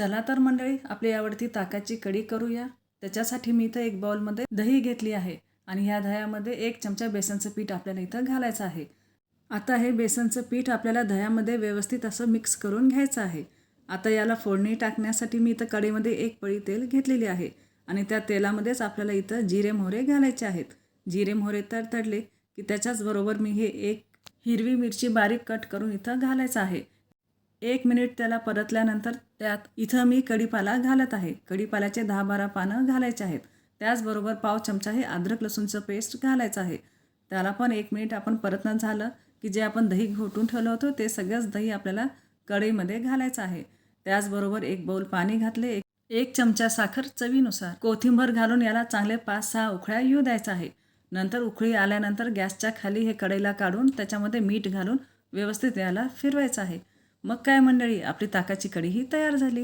चला तर मंडळी आपली आवडती ताकाची कढी करूया. त्याच्यासाठी मी इथं एक बाउलमध्ये दही घेतली आहे आणि ह्या दह्यामध्ये एक चमचा बेसनचं पीठ आपल्याला इथं घालायचं आहे. आता हे बेसनचं पीठ आपल्याला दह्यामध्ये व्यवस्थित असं मिक्स करून घ्यायचं आहे. आता याला फोडणी टाकण्यासाठी मी इथं कढईमध्ये एक पळी तेल घेतलेली आहे आणि त्या तेलामध्येच आपल्याला इथं जिरे मोहरे घालायचे आहेत. जिरे मोहरे तर तडले की त्याच्याच बरोबर मी हे एक हिरवी मिरची बारीक कट करून इथं घालायचं आहे. एक मिनिट त्याला परतल्यानंतर त्यात इथं मी कढीपाला घालत आहे. कढीपाल्याचे दहा बारा पानं घालायचे आहेत. त्याचबरोबर पाव चमचा हे अद्रक लसूणचं पेस्ट घालायचं आहे. त्याला पण एक मिनिट आपण परतणं झालं की जे आपण दही घोटून ठेवलं होतं ते सगळंच दही आपल्याला कढईमध्ये घालायचं आहे. त्याचबरोबर एक बाउल पाणी घातले. एक एक चमचा साखर चवीनुसार. कोथिंबर घालून याला चांगले पाच सहा उकळ्या येऊ द्यायचा आहे. नंतर उकळी आल्यानंतर गॅसच्या खाली हे कढईला काढून त्याच्यामध्ये मीठ घालून व्यवस्थित याला फिरवायचं आहे. मग काय मंडळी आपली ताकाची कढी ही तयार झाली.